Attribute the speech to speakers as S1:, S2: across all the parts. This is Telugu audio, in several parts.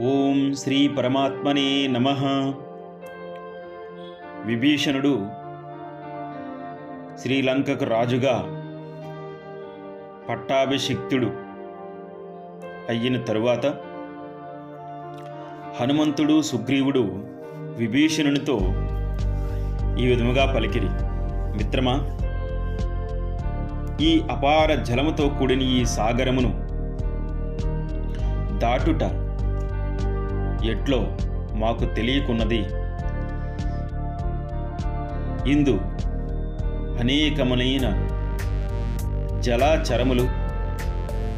S1: ఓం శ్రీ పరమాత్మనే నమ. విభీషణుడు శ్రీలంకకు రాజుగా పట్టాభిషిక్తుడు అయిన తరువాత హనుమంతుడు సుగ్రీవుడు విభీషణునితో ఈ విధముగా పలికిరి. మిత్రమా ఈ అపార జలముతో కూడిన ఈ సాగరమును దాటుట ఎట్లో మాకు తెలియకున్నది. ఇందు అనేకములైన జలాచరములు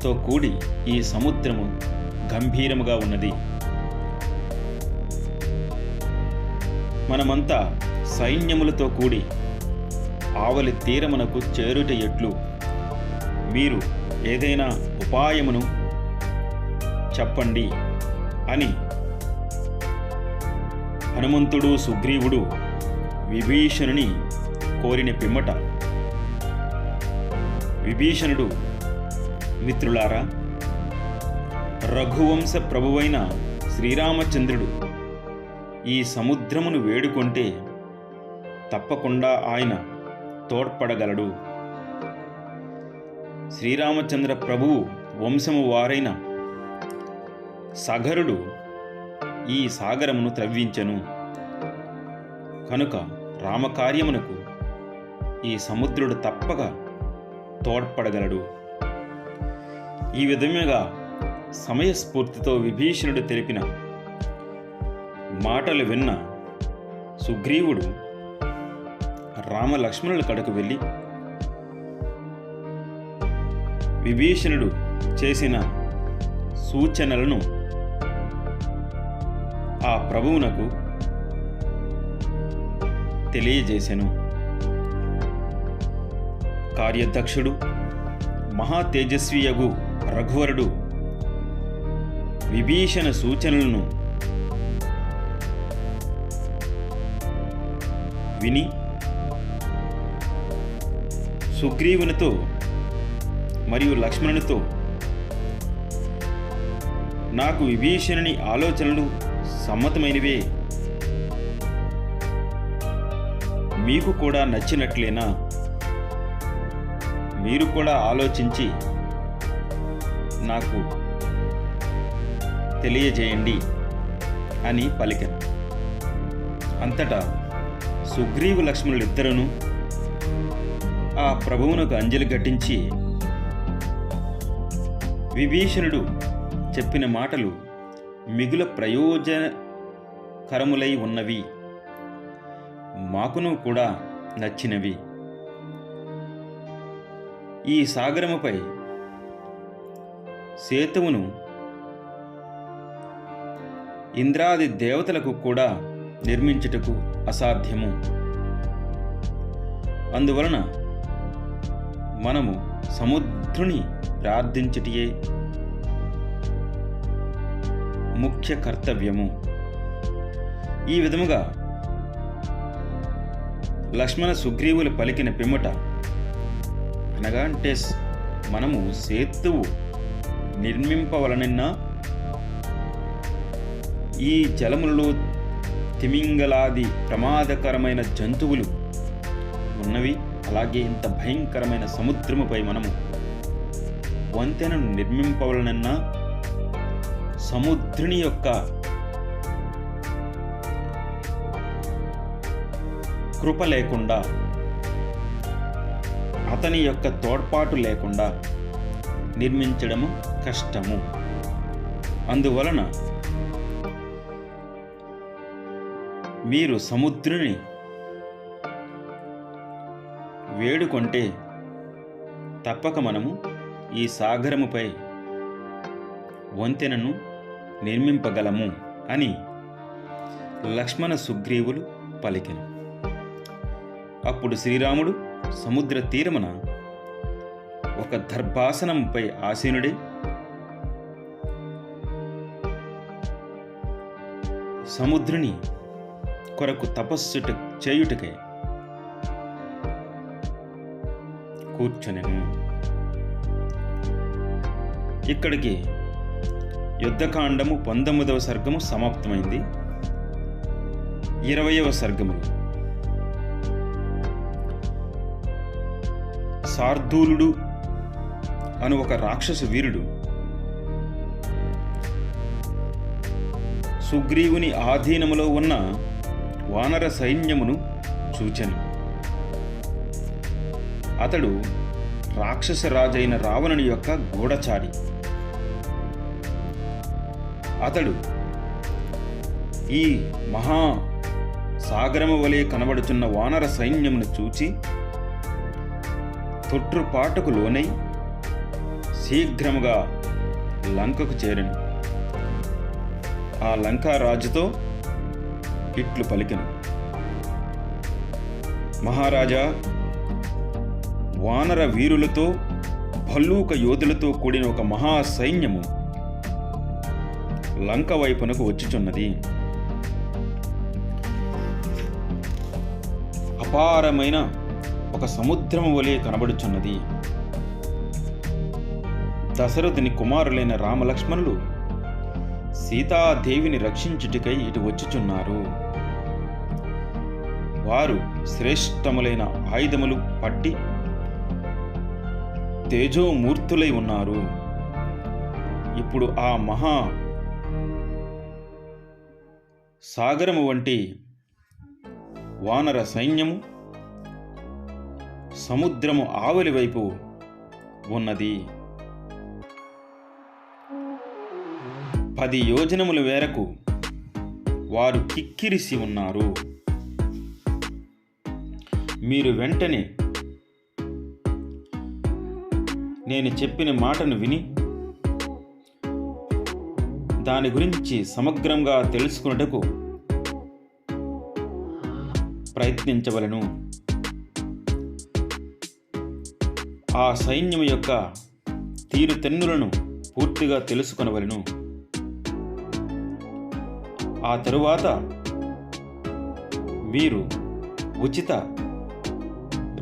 S1: తో కూడి ఈ సముద్రము గంభీరముగా ఉన్నది. మనమంతా సైన్యములతో కూడి ఆవలి తీరమునకు చేరుట ఎట్లు. మీరు ఏదైనా ఉపాయమును చెప్పండి అని హనుమంతుడు సుగ్రీవుడు విభీషణుని కోరిన పిమ్మట. విభీషణుడు మిత్రులారా రఘువంశ ప్రభువైన శ్రీరామచంద్రుడు ఈ సముద్రమును వేడుకొంటే తప్పకుండా ఆయన తోడ్పడగలడు. శ్రీరామచంద్ర ప్రభువు వంశము వారైన సగరుడు ఈ సాగరమును త్రవ్వించెను. కనుక రామకార్యమునకు ఈ సముద్రుడు తప్పక తోడ్పడగలడు. ఈ విధముగా సమయస్ఫూర్తితో విభీషణుడు తెలిపిన మాటలు విన్న సుగ్రీవుడు రామలక్ష్మణుల కడకు వెళ్ళి విభీషణుడు చేసిన సూచనలను ఆ ప్రభువునకు తెలియజేశాను కార్యదక్షుడు మహా తేజస్వియగు రఘువరుడు విభీషణ సూచనలను విని సుగ్రీవునితో మరియు లక్ష్మణునితో నాకు విభీషణుని ఆలోచనలు సమ్మతమైనవే. మీకు కూడా నచ్చినట్లేనా? మీరు కూడా ఆలోచించి నాకు తెలియజేయండి అని పలికాను. అంతటా సుగ్రీవు లక్ష్మణులిద్దరూ ఆ ప్రభువునకు అంజలి ఘటించి విభీషణుడు చెప్పిన మాటలు మిగుల ప్రయోజనకరములై ఉన్నవి. మాకును కూడా నచ్చినవి. ఈ సాగరముపై సేతువును ఇంద్రాది దేవతలకు కూడా నిర్మించుటకు అసాధ్యము. అందువలన మనము సముద్రుని ప్రార్థించటియే ముఖ్య కర్తవ్యము. ఈ విధముగా లక్ష్మణ సుగ్రీవులు పలికిన పిమ్మట అనగా అంటే మనము సేతువు నిర్మింపవలనన్న ఈ జలములలో తిమింగలాది ప్రమాదకరమైన జంతువులు ఉన్నవి అలాగే ఇంత భయంకరమైన సముద్రముపై మనము వంతెనను నిర్మింపవలనన్నా సముద్రుని యొక్క కృప లేకుండా అతని యొక్క తోడ్పాటు లేకుండా నిర్మించడము కష్టము. అందువలన మీరు సముద్రుని వేడుకొంటే తప్పక మనము ఈ సాగరముపై వంతెనను నిర్మింపగలము అని లక్ష్మణ సుగ్రీవులు పలికెను. అప్పుడు శ్రీరాముడు సముద్ర తీరమున ఒక దర్భాసనంపై ఆసీనుడై సముద్రుని కొరకు తపస్సుట చేయుటకై కూర్చొనెను. ఇక్కడికి యుద్ధకాండము పంతొమ్మిదవ సర్గము సమాప్తమైంది. ఇరవయవ సర్గములు శార్దూలుడు అను ఒక రాక్షస వీరుడు సుగ్రీవుని ఆధీనములో ఉన్న వానర సైన్యమును చూచెను. అతడు రాక్షస రాజైన రావణుని యొక్క గూఢచారి. అతడు ఈ మహా సాగరము వలె కనబడుచున్న వానర సైన్యమును చూచి తొట్రుపాటుకు లోనై శీఘ్రముగా లంకకు చేరను. ఆ లంకారాజుతో ఇట్లు పలికెను. మహారాజా వానర వీరులతో భల్లూక యోధులతో కూడిన ఒక మహా సైన్యము లంక వైపునకు వచ్చుచున్నది. అపారమైన ఒక సముద్రము వలె కనబడుచున్నది. దశరథుని కుమారులైన రామలక్ష్మణులు సీతాదేవిని రక్షించుటికై ఇటు వచ్చుచున్నారు. వారు శ్రేష్టములైన ఆయుధములు పట్టి తేజోమూర్తులై ఉన్నారు. ఇప్పుడు ఆ మహా సాగరము వంటి వానర సైన్యము సముద్రము ఆవలి వైపు ఉన్నది. పది యోజనముల మేరకు వారు కిక్కిరిసి ఉన్నారు. మీరు వెంటనే నేను చెప్పిన మాటను విని దాని గురించి సమగ్రంగా తెలుసుకున్నటకు ప్రయత్నించవలను. ఆ సైన్యం యొక్క తీరుతెన్నులను పూర్తిగా తెలుసుకొనవలను. ఆ తరువాత మీరు ఉచిత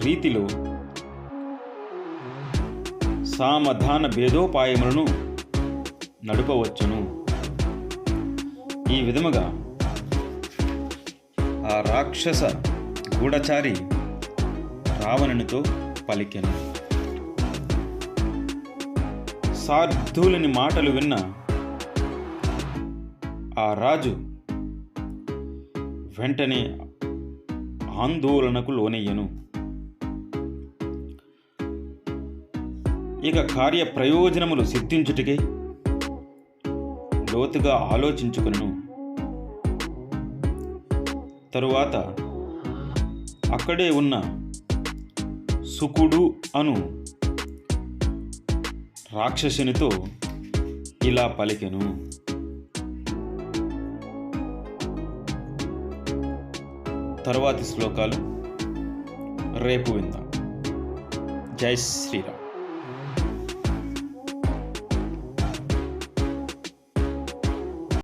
S1: రీతిలో సామధాన భేదోపాయములను నడపవచ్చును. ఈ విధముగా ఆ రాక్షస గూఢచారి రావణునితో పలికెను. సార్థులని మాటలు విన్న ఆ రాజు వెంటనే ఆందోళనకు లోనయ్యను. ఇక కార్య ప్రయోజనములు సిద్ధించుటకే లోతుగా ఆలోచించుకును. తరువాత అక్కడే ఉన్న సుకుడు అను రాక్షసునితో ఇలా పలికెను. తరువాతి శ్లోకాలు రేపు విందాం. జై శ్రీరామ్.